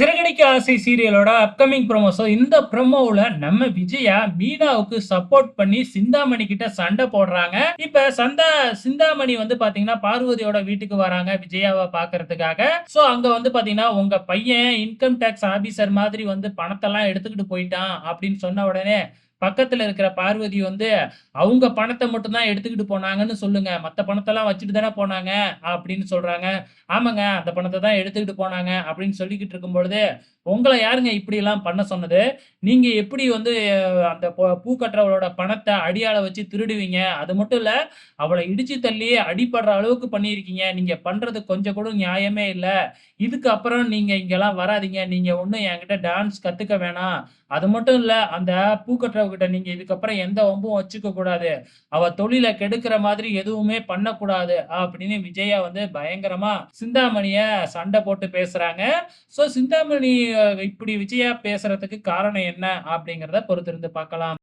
சிறகடிக்க ஆசை சீரியலோட upcoming promo so இந்த ப்ரோமோவில் நம்ம விஜயா மீனாவுக்கு சப்போர்ட் பண்ணி சிந்தாமணி கிட்ட சண்டை போடுறாங்க. இப்போ சந்தா சிந்தாமணி வந்து பார்த்தீங்கன்னா பார்வதியோட வீட்டுக்கு வராங்க விஜயாவை பார்க்கறதுக்காக ஸோ அங்கே வந்து பார்த்தீங்கன்னா உங்கள் பையன் இன்கம் டேக்ஸ் ஆஃபீஸர் மாதிரி வந்து பணத்தெல்லாம் எடுத்துக்கிட்டு போயிட்டான் அப்படின்னு சொன்ன உடனே பக்கத்துல இருக்கிற பார்வதி வந்து அவங்க பணத்தை மட்டும் தான் எடுத்துக்கிட்டு போனாங்கன்னு சொல்லுங்க. மற்ற பணத்தெல்லாம் வச்சுட்டு தானே போனாங்க. அப்படின்னு சொல்றாங்க. ஆமாங்க அந்த பணத்தை தான் எடுத்துக்கிட்டு போனாங்க. அப்படின்னு சொல்லிக்கிட்டு இருக்கும் பொழுது உங்களை யாருங்க இப்படி எல்லாம் பண்ண சொன்னது? நீங்க எப்படி வந்து அந்த பூ- கட்டுறவளோட பணத்தை அடியாள வச்சு திருடுவீங்க? அது மட்டும் இல்ல அவளை இடிச்சு தள்ளி அடிப்படுற அளவுக்கு பண்ணியிருக்கீங்க. நீங்க பண்றது கொஞ்சம் கூட நியாயமே இல்லை. இதுக்கு அப்புறம் நீங்க இங்கெல்லாம் வராதீங்க. நீங்க ஒன்றும் என்கிட்ட டான்ஸ் கத்துக்க வேணாம். அது மட்டும் இல்ல அந்த பூ கட்டுற கிட்ட நீங்க இதுக்கப்புறம் எந்த வம்பும் வச்சுக்க கூடாது அவ தொழிலை கெடுக்கிற மாதிரி எதுவுமே பண்ணக்கூடாது. அப்படின்னு விஜயா வந்து பயங்கரமா சிந்தாமணிய சண்டை போட்டு பேசுறாங்க. சோ சிந்தாமணி இப்படி விஜயா பேசுறதுக்கு காரணம் என்ன அப்படிங்கறத பொறுத்திருந்து பார்க்கலாம்.